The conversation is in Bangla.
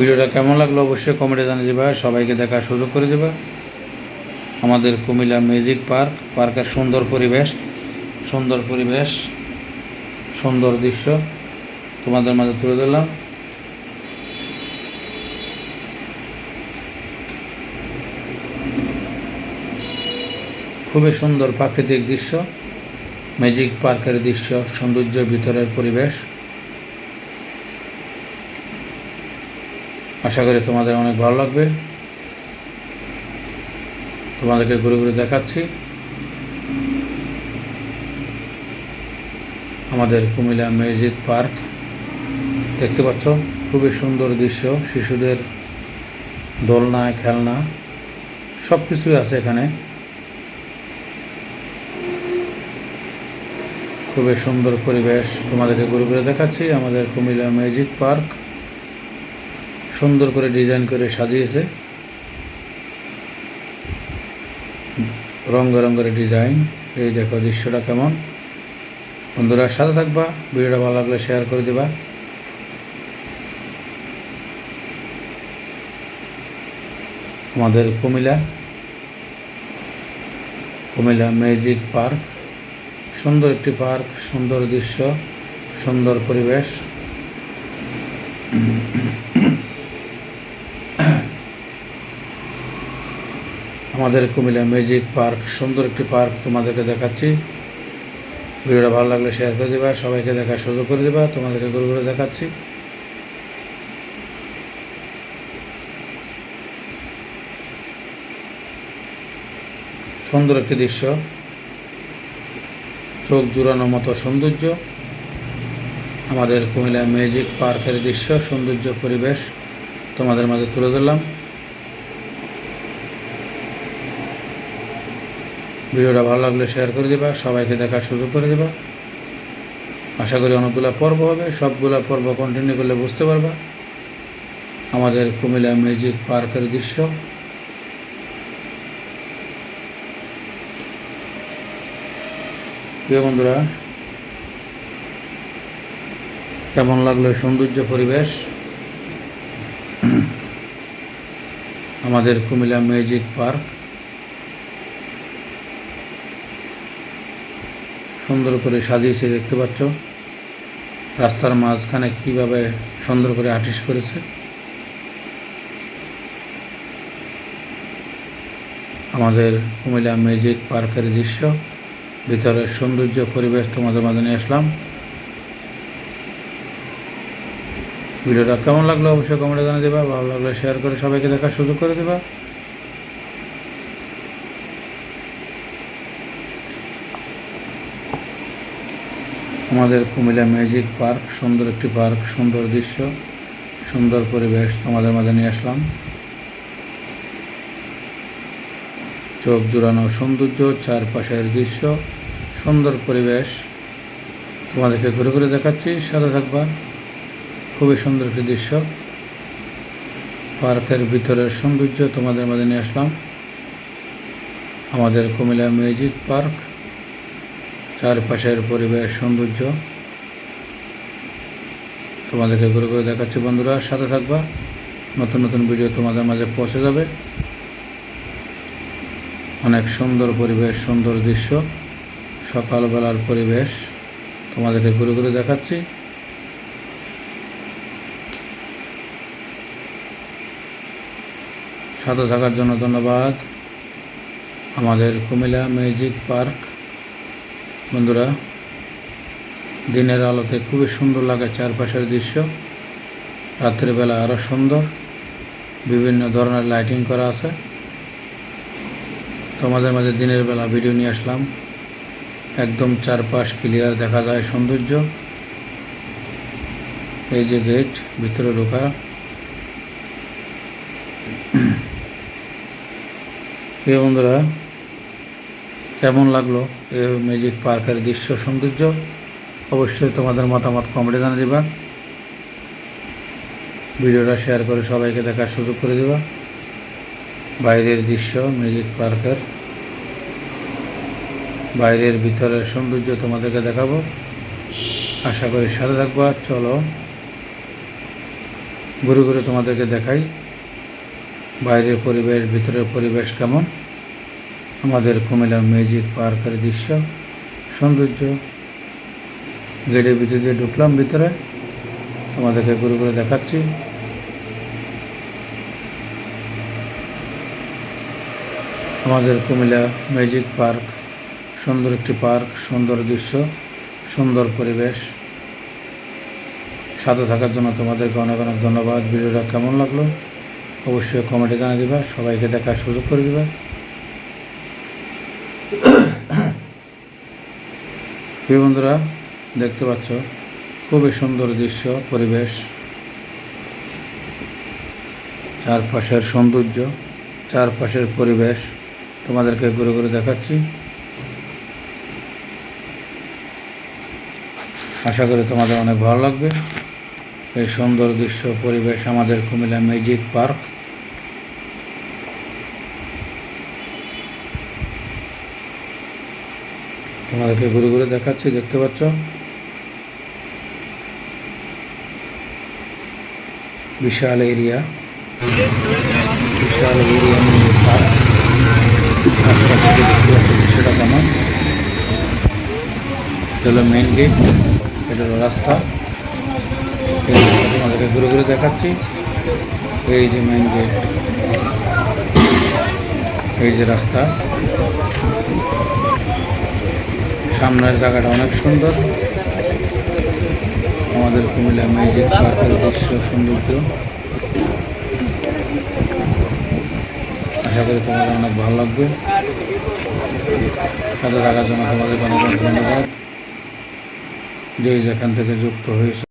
ভিডিওটা কেমন লাগল অবশ্যই কমেন্টে জানিয়ে দেবা, সবাইকে দেখার সুযোগ করে দেবা। আমাদের কুমিল্লা ম্যাজিক পার্ক পার্কের সুন্দর পরিবেশ সুন্দর পরিবেশ, সুন্দর দৃশ্য তোমাদের মাঝে তুলে ধরলাম। খুবই সুন্দর প্রাকৃতিক দৃশ্য ম্যাজিক পার্কের দৃশ্য, সৌন্দর্য ভিতরের পরিবেশ। আশা করি তোমাদের অনেক ভালো লাগবে। তোমাদেরকে ঘুরে ঘুরে দেখাচ্ছি। আমাদের কুমিল্লা ম্যাজিক পার্ক। দেখতে পাচ্ছ, খুবই সুন্দর দৃশ্য, শিশুদের দোলনা, খেলনা সব কিছুই আছে এখানে। খুবই সুন্দর পরিবেশ। তোমাদেরকে ঘুরে ঘুরে দেখাচ্ছি আমাদের কুমিল্লা ম্যাজিক পার্ক। সুন্দর করে ডিজাইন করে সাজিয়েছে। রঙ রঙের ডিজাইন। এই দেখো দৃশ্যটা কেমন। বন্ধুরা, সাথে থাকবা, ভিডিওটা ভালো লাগলে শেয়ার করে দিবা। আমাদের কুমিলা কুমিলা ম্যাজিক পার্ক। সুন্দর একটি পার্ক, সুন্দর দৃশ্য, সুন্দর পরিবেশ। আমাদের কুমিল্লা ম্যাজিক পার্ক সুন্দর একটি পার্ক তোমাদেরকে দেখাচ্ছি। ভিডিওটা ভালো লাগলে শেয়ার করে দেবা, সবাইকে দেখার সুযোগ করে দেবা, তোমাদেরকে ঘুরে ঘুরে দেখাচ্ছি। সুন্দর একটি দৃশ্য। চোখ জুড়ানোর মতো সৌন্দর্য। আমাদের কুমিল্লা ম্যাজিক পার্কের দৃশ্য, সৌন্দর্য পরিবেশ তোমাদের মাঝে তুলে ধরলাম। ভিডিওটা ভালো লাগলে শেয়ার করে দেবা, সবাইকে দেখার সুযোগ করে দেবা। আশা করি অনেকগুলো পর্ব হবে, সবগুলো পর্ব কন্টিনিউ করলে বুঝতে পারবা। আমাদের কুমিল্লা ম্যাজিক পার্কের দৃশ্য। প্রিয় বন্ধুরা, কেমন লাগল সৌন্দর্য পরিবেশ? আমাদের কুমিল্লা ম্যাজিক পার্ক সুন্দর করে সাজিয়েছে, দেখতে পাচ্ছ? রাস্তার মাঝখানে কীভাবে সুন্দর করে আর্টিস্ট করেছে। আমাদের কুমিল্লা ম্যাজিক পার্কের দৃশ্য, ভিতরের সৌন্দর্য, পরিবেশ তোমাদের মাঝে নিয়ে আসলাম। ভিডিওটা কেমন লাগল? অবশ্যই কমেন্টে জানিয়ে দেবা, ভালো লাগলে শেয়ার করে সবাইকে দেখার সুযোগ করে দেবা। আমাদের কুমিল্লা ম্যাজিক পার্ক, সুন্দর একটি পার্ক, সুন্দর দৃশ্য, সুন্দর পরিবেশ তোমাদের মাঝে নিয়ে আসলাম। চোখ জোড়ানো সৌন্দর্য, চারপাশের দৃশ্য, সুন্দর পরিবেশ। তোমাদেরকে ঘুরে ঘুরে দেখাচ্ছি, সাথে থাকবা। খুবই সুন্দর একটি দৃশ্য। পার্কের ভিতরের সৌন্দর্য তোমাদের মাঝে নিয়ে আসলাম। আমাদের কুমিল্লা মিউজিক পার্ক চারপাশের পরিবেশ, সৌন্দর্য তোমাদেরকে ঘুরে ঘুরে দেখাচ্ছি বন্ধুরা, সাথে থাকবা। নতুন নতুন ভিডিও তোমাদের মাঝে পৌঁছে যাবে। অনেক সুন্দর পরিবেশ, সুন্দর দৃশ্য, সকালবেলার পরিবেশ তোমাদেরকে ঘুরে ঘুরে দেখাচ্ছি। সাথে থাকার জন্য ধন্যবাদ। আমাদের কুমিল্লা ম্যাজিক পার্ক বন্ধুরা, দিনের আলোতে খুবই সুন্দর লাগে চারপাশের দৃশ্য। রাত্রিবেলা আরও সুন্দর, বিভিন্ন ধরনের লাইটিং করা আছে। তোমাদের মাঝে দিনের বেলা ভিডিও নিয়ে আসলাম। একদম চারপাশ ক্লিয়ার দেখা যায় সৌন্দর্য। এই যে গেট ভিতরে ঢোকা। প্রিয় বন্ধুরা কেমন লাগল এই ম্যাজিক পার্কের দৃশ্য সৌন্দর্য? অবশ্যই তোমাদের মতামত কমেন্টে জানিয়ে দিবা। ভিডিওটা শেয়ার করে সবাইকে দেখার সুযোগ করে দিবা। বাইরের দৃশ্য ম্যাজিক পার্কের বাইরের ভিতরের সৌন্দর্য তোমাদেরকে দেখাবো। আশা করি সাথে থাকবা। চলো, ঘুরে ঘুরে তোমাদেরকে দেখাই। বাইরের পরিবেশ, ভিতরের পরিবেশ কেমন? আমাদের কুমিল্লা ম্যাজিক পার্কের দৃশ্য, সৌন্দর্য, গেটের ভিতরে দিয়ে ঢুকলাম, ভিতরে তোমাদেরকে ঘুরে ঘুরে দেখাচ্ছি। আমাদের কুমিল্লা ম্যাজিক পার্ক, সুন্দর একটি পার্ক, সুন্দর দৃশ্য, সুন্দর পরিবেশ। সাথে থাকার জন্য তোমাদেরকে অনেক অনেক ধন্যবাদ। ভিডিওটা কেমন লাগল? অবশ্যই কমেন্টে জানিয়ে দিবা, সবাইকে দেখার সুযোগ করে দিবা। প্রিয় বন্ধুরা, দেখতে পাচ্ছ, খুবই সুন্দর দৃশ্য, পরিবেশ। চারপাশের সৌন্দর্য, চারপাশের পরিবেশ তোমাদেরকে ঘুরে ঘুরে দেখাচ্ছি। আশা করি তোমাদের অনেক ভালো লাগবে। এই সুন্দর দৃশ্য, পরিবেশ আমাদের কুমিল্লা ম্যাজিক পার্ক। তোমাদেরকে ঘুরে ঘুরে দেখাচ্ছি, দেখতে পাচ্ছ? বিশাল এরিয়া। বিশাল এরিয়া নিয়ে পার্ক। রাস্তা থেকে দৃশ্যটা কেমন। এটা হলো মেইন গেট এটা হলো রাস্তা। তোমাদেরকে ঘুরে ঘুরে দেখাচ্ছি। এই যে মেইন গেট এই যে রাস্তা। সামনের জায়গাটা অনেক সুন্দর। আমাদের কুমিল্লা ম্যাজিক পার্কের দৃশ্য, সৌন্দর্য। আশা করি তোমাদের অনেক ভালো লাগবে। সাথে থাকার জন্য তোমাদের অনেক অনেক ধন্যবাদ। যে যেখান থেকে যুক্ত হয়েছে